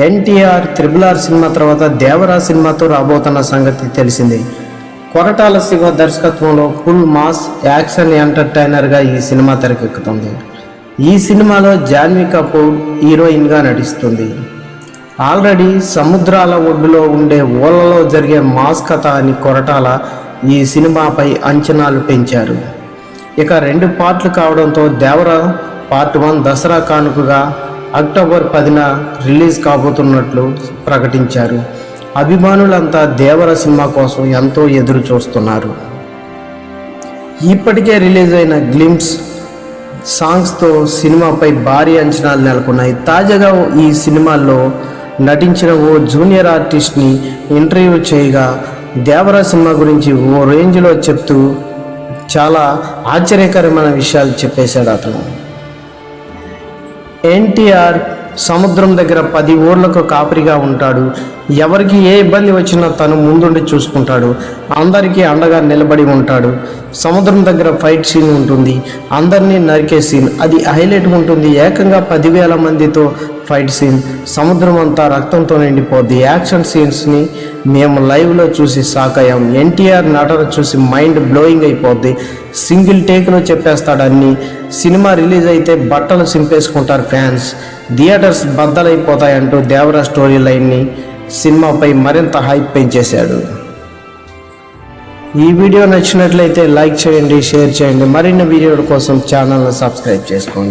NTR triple R cinema తర్వాత దేవరా సినిమాతో రాబోతున్న సంగతి తెలిసింది. కొరటాల శివ దర్శకత్వంలో ఫుల్ మాస్ యాక్షన్ ఎంటర్టైనర్గా ఈ సినిమా తెరకెక్కుతుంది. ఈ సినిమాలో జాన్వీ కపూర్ హీరోయిన్గా నటిస్తుంది. ఆల్రెడీ సముద్రాల ఒడ్డులో ఉండే ఓలలో జరిగే మాస్ కథ అని కొరటాల ఈ సినిమాపై అంచనాలు పెంచారు. ఇక రెండు పార్ట్లు కావడంతో దేవర పార్ట్ వన్ దసరా కానుకగా అక్టోబర్ పదిన రిలీజ్ కాబోతున్నట్లు ప్రకటించారు. అభిమానులంతా దేవర సినిమా కోసం ఎంతో ఎదురు చూస్తున్నారు. ఇప్పటికే రిలీజ్ అయిన గ్లిమ్స్ సాంగ్స్తో సినిమాపై భారీ అంచనాలు నెలకొన్నాయి. తాజాగా ఈ సినిమాల్లో నటించిన ఓ జూనియర్ ఆర్టిస్ట్ని ఇంటర్వ్యూ చేయగా దేవర సినిమా గురించి ఓ రేంజ్లో చెప్తూ చాలా ఆశ్చర్యకరమైన విషయాలు చెప్పేశాడు అతను. ఎన్టీఆర్ సముద్రం దగ్గర పది ఊర్లకు కాపరిగా ఉంటాడు. ఎవరికి ఏ ఇబ్బంది వచ్చినా తను ముందుండి చూసుకుంటాడు. అందరికీ అండగా నిలబడి ఉంటాడు. సముద్రం దగ్గర ఫైట్ సీన్ ఉంటుంది. అందరినీ నరికే సీన్. అది హైలైట్ ఉంటుంది. ఏకంగా పదివేల మందితో ఫైట్ సీన్ సముద్రం అంతా రక్తంతో నిండిపోద్ది. యాక్షన్ సీన్స్ని మేము లైవ్లో చూసి షాక్ అయ్యాం. ఎన్టీఆర్ నటన చూసి మైండ్ బ్లోయింగ్ అయిపోద్ది. సింగిల్ టేక్లో చెప్పేస్తాడన్ని. సినిమా రిలీజ్ అయితే బట్టలు సింపేసుకుంటారు ఫ్యాన్స్. థియేటర్స్ బద్దలైపోతాయంటూ దేవరా స్టోరీ లైన్ని సినిమాపై మరింత హైప్ పెంచేశాడు. ఈ వీడియో నచ్చినట్లయితే లైక్ చేయండి షేర్ చేయండి. మరిన్ని వీడియోల కోసం ఛానల్ని సబ్స్క్రైబ్ చేసుకోండి.